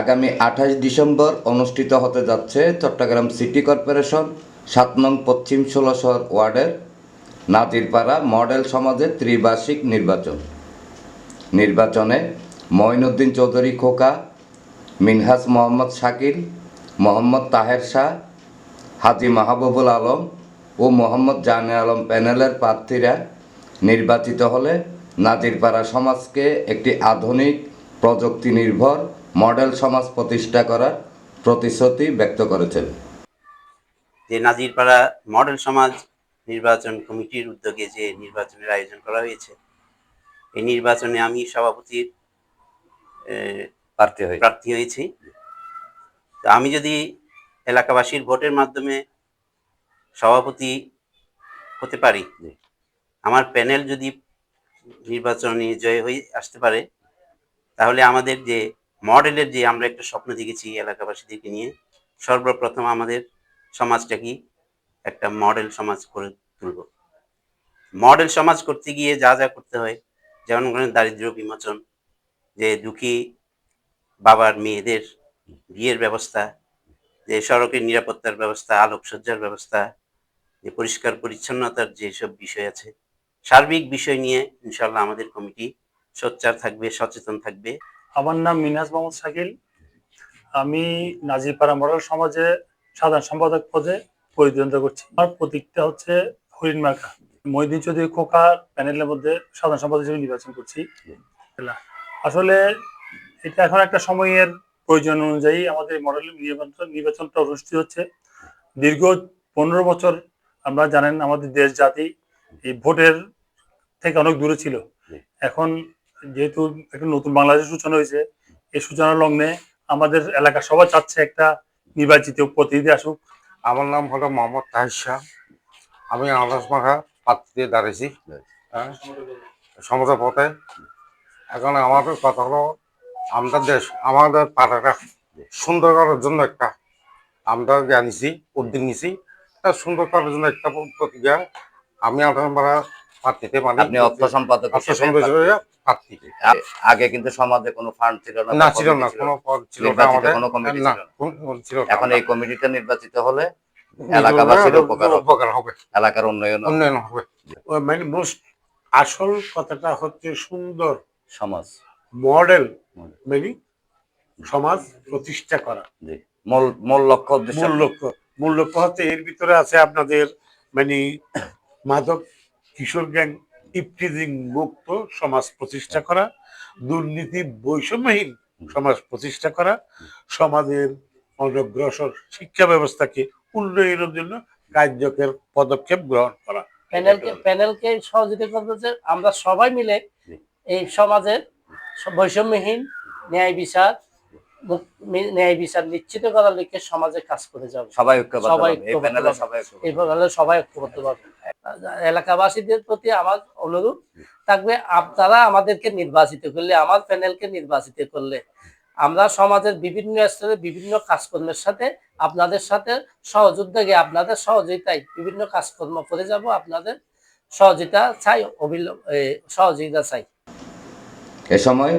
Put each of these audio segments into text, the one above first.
আগামী আঠাশ ডিসেম্বর অনুষ্ঠিত হতে যাচ্ছে চট্টগ্রাম সিটি কর্পোরেশন, সাত নং পশ্চিম ষোলশহর ওয়ার্ডের নাজিরপাড়া মডেল সমাজের ত্রিবার্ষিক নির্বাচন। নির্বাচনে মঈনুদ্দিন চৌধুরী খোকা মিনহাস মোহাম্মদ শাকিল, মোহাম্মদ তাহের শাহ, হাজি মাহবুবুল আলম ও মোহাম্মদ জানে আলম প্যানেলের প্রার্থীরা নির্বাচিত হলে নাজিরপাড়া সমাজকে একটি আধুনিক প্রযুক্তি নির্ভর মডেল সমাজ প্রতিষ্ঠা করার প্রতিশ্রুতি ব্যক্ত করেছেন। যে নাজিরপাড়া মডেল সমাজ নির্বাচন কমিটির উদ্যোগে যে নির্বাচনের আয়োজন করা হয়েছে এই নির্বাচনে আমি সভাপতির প্রার্থী হয়ে প্রার্থী হয়েছি। তো আমি যদি এলাকাবাসীর ভোটের মাধ্যমে সভাপতি হতে পারি আমার প্যানেল যদি নির্বাচনে জয় হয়ে আসতে পারে তাহলে আমাদের যে মডেলের যে আমরা একটা স্বপ্ন দেখেছি এলাকাবাসীদেরকে নিয়ে, সর্বপ্রথম আমাদের সমাজটাকে একটা মডেল সমাজ করে তুলব। মডেল সমাজ করতে গিয়ে যা যা করতে হয়, যেমন করেন দারিদ্র্য বিমোচন, যে দুঃখী বাবার মেয়েদের বিয়ের ব্যবস্থা, যে সড়কের নিরাপত্তার ব্যবস্থা, আলোকসজ্জার ব্যবস্থা, যে পরিষ্কার পরিচ্ছন্নতার যেসব বিষয় আছে, সার্বিক বিষয় নিয়ে ইনশাল্লাহ আমাদের কমিটি সোচ্চার থাকবে, সচেতন থাকবে। আমার নাম মিনাজ মোহাম্মদ শাকিল। আমি নাজিরপাড়া মডেল সমাজে সাধারণ সম্পাদক পদে পরিচালনা করছি। আমার প্রতীকটা হচ্ছে হরিণ মার্কা। মহিদিন চৌধুরী খোকার প্যানেলের মধ্যে সাধারণ সম্পাদক হিসেবে নির্বাচন করছি। আসলে এটা এখন একটা সময়ের প্রয়োজন অনুযায়ী আমাদের মডেল নির্বাচন নির্বাচনটা অনুষ্ঠিত হচ্ছে। দীর্ঘ পনেরো বছর আমরা জানেন আমাদের দেশ জাতি এই ভোটের থেকে অনেক দূরে ছিল। এখন যেহেতু একটা নতুন বাংলাদেশের সূচনা হয়েছে এই সূচনা লগ্নে আমাদের এলাকা সবাই চাচ্ছে একটা নির্বাচিত প্রতিনিধি আসুক। আমার নাম হলো মোহাম্মদ তাহির শাহ। আমি আনারস মাখা প্রার্থীতে দাঁড়িয়েছি। হ্যাঁ সমুদ্র পথে। এখন আমাদের কথা হলো আমাদের দেশ আমাদের পাড়াটা সুন্দর করার জন্য একটা আমরা জানিছি উদ্যোগ নিছি। তা সুন্দর করার জন্য একটা প্রতিজ্ঞা আমি আপনার মাখা প্রার্থীতে মানে আপনি অর্থ সম্পাদক অর্থ সম্পাদক প্রার্থী আগে কিন্তু সমাজে কোনো ফান্ড ছিল না না ছিল না কোনো ছিল না আমাদের কোনো কমিটি ছিল না। এখন এই কমিটিটা নির্বাচিত হলে এলাকাবাসীর উপকার উপকার হবে। এলাকার উন্নয়ন উন্নয়ন হবে। মানে মোস্ট আসল কথাটা হচ্ছে সুন্দর সমাজ। মডেল. মানে সমাজ প্রতিষ্ঠা করা। মূল মূল লক্ষ্য মূল লক্ষ্য। মূল লক্ষ্য হচ্ছে এর ভিতরে আছে আপনাদের মানে মাদক কিশোর গ্যাং ইপটিজিং মুক্ত সমাজ প্রতিষ্ঠা করা দুর্নীতি বৈষম্যহীন সমাজ প্রতিষ্ঠা করা সমাজের অনগ্রসর শিক্ষা ব্যবস্থাকে উন্নয়নের জন্য কার্যকর পদক্ষেপ গ্রহণ করা। প্যানেলকে প্যানেলকে সহযোগিতা করতে যে আমরা সবাই মিলে এই সমাজের বৈষম্যহীন ন্যায় বিচার ন্যায় বিচার নিশ্চিত করার লক্ষ্যে সমাজে কাজ করে যাব। সবাই ঐক্যবদ্ধ সবাই এই ঐক্যবদ্ধ প্যানেলে। সবাই পাবে এলাকাবাসীদের প্রতি আমার অনুরোধ থাকবে আপনারা আমাদেরকে নির্বাচিত করলে আমার প্যানেলকে নির্বাচিত করলে আমরা সমাজের বিভিন্ন স্তরে বিভিন্ন কাজকর্মের সাথে আপনাদের সাথে সহযোদ্ধাকে আপনাদের সহযোগিতায় বিভিন্ন কাজকর্ম করে যাব। আপনাদের সহযোগিতা চাই অবিলম্ব সহযোগিতা চাই। এ সময়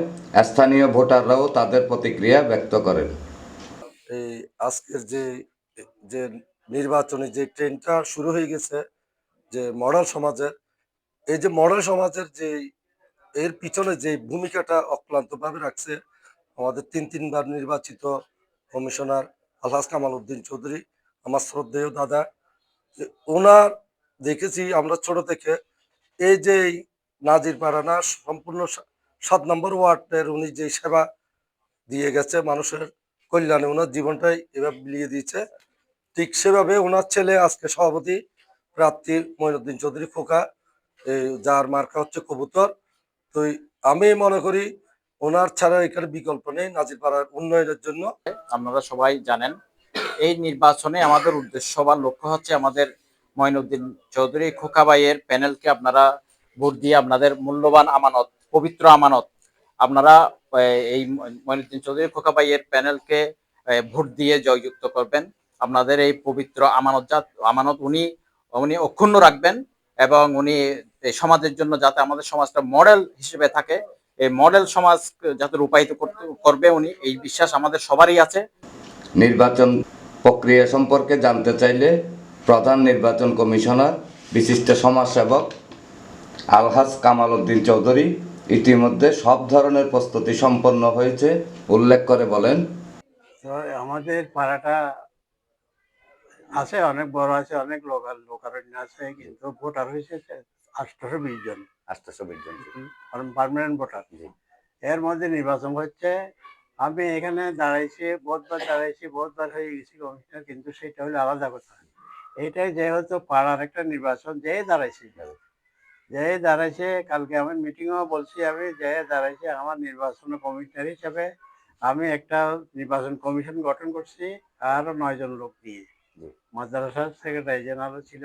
স্থানীয় ভোটাররাও তাদের প্রতিক্রিয়া ব্যক্ত করেন। এই আজকের যে যে নির্বাচনী যে ট্রেনটা শুরু হয়ে গেছে, যে মডেল সমাজের, এই যে মডেল সমাজের যে, এর পিছনে যে ভূমিকাটা অক্লান্তভাবে রাখছে, আমাদের তিন, তিনবার নির্বাচিত কমিশনার আলহাজ কামাল উদ্দিন চৌধুরী, আমার শ্রদ্ধেয় দাদা ওনার দেখেছি আমরা ছোট থেকে, এই যে নাজির পাড়ানা সম্পূর্ণ সাত নম্বর ওয়ার্ডের উনি যে সেবা দিয়ে গেছে মানুষের কল্যাণে, ওনার জীবনটাই এভাবে বিলিয়ে দিয়েছে। ঠিক সেভাবে ওনার ছেলে আজকে সভাপতি প্রার্থী মঈনুদ্দিন চৌধুরী খোকা যার মার্কা হচ্ছে কবুতর। তো আমি মনে করি ওনার ছাড়া এখানে বিকল্প নেই নাজিরপাড়ার উন্নয়নের জন্য। আপনারা সবাই জানেন, এই নির্বাচনে আমাদের উদ্দেশ্য বা লক্ষ্য হচ্ছে আমাদের মঈনুদ্দিন চৌধুরী খোকাবাইয়ের প্যানেলকে আপনারা ভোট দিয়ে আপনাদের মূল্যবান আমানত পবিত্র আমানত। আপনারা এই মঈনুদ্দিন চৌধুরী খোকাবাইয়ের প্যানেলকে ভোট দিয়ে জয়যুক্ত করবেন। আপনাদের এই পবিত্র আমানত আমানত উনি উনি অক্ষুণ্ণ রাখবেন এবং উনি সমাজের জন্য যাতে আমাদের সমাজটা মডেল হিসেবে থাকে। এই মডেল সমাজ যাতে রূপায়িত করবে উনি, এই বিশ্বাস আমাদের সবারই আছে। নির্বাচন প্রক্রিয়া সম্পর্কে জানতে চাইলে প্রধান নির্বাচন কমিশনার, বিশিষ্ট সমাজসেবক আলহাজ কামাল উদ্দিন চৌধুরী ইতিমধ্যে সব ধরনের প্রস্তুতি সম্পন্ন হয়েছে উল্লেখ করে বলেন। আমাদের পাড়াটা আছে অনেক বড় আছে অনেক লোকাল লোকারণ্য আছে কিন্তু ভোটার হয়েছে আটশোশো বিশ জন। আটশোশো বিশ জন। Permanent voter. এর মধ্যে নির্বাচন হচ্ছে। আমি এখানে দাঁড়াইছি বহুতবার দাঁড়াইছি বহুতবার হয়ে গেছি কমিশনার কিন্তু সেটা হলো আলাদা কথা। এটাই যেহেতু পাড়ার একটা নির্বাচন যে দাঁড়াইছি। যে দাঁড়াইছে কালকে আমার মিটিংও বলছি আমি যে দাঁড়াইছে আমার নির্বাচন কমিশনার হিসাবে। আমি একটা নির্বাচন কমিশন গঠন করছি আর নয় জন লোক দিয়ে জি। মাদ্রাসার সেক্রেটারি জেনারেল ছিল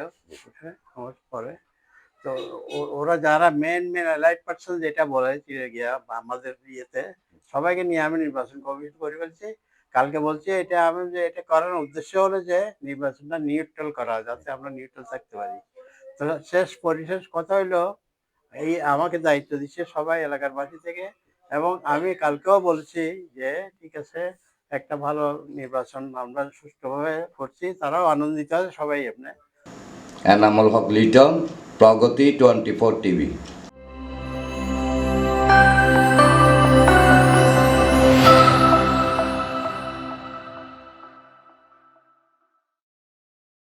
আমার পরে। তো ওরা যারা মেন মেন এলাইট পার্সন যেটা বলে চিড়ে গিয়া আমাদের ইয়েতে সবাইকে নিয়ে আমি নির্বাচন কমিশন করে ফেলছি। কালকে বলছি এটা আমি যে এটা করার উদ্দেশ্য হলো যে নির্বাচনটা নিউট্রাল করা যাতে আমরা নিউট্রাল থাকতে পারি। শেষ পরিশেষ কথা হইল, এই আমাকে দায়িত্ব দিচ্ছে সবাই এলাকার বাসী থেকে এবং আমি কালকেও বলছি যে, ঠিক আছে, একটা ভালো নির্বাচন আমরা সুষ্ঠুভাবে করছি, তারাও আনন্দিত আছে সবাই এমনি। Enamul Haque Liton, Progoti twenty four TV.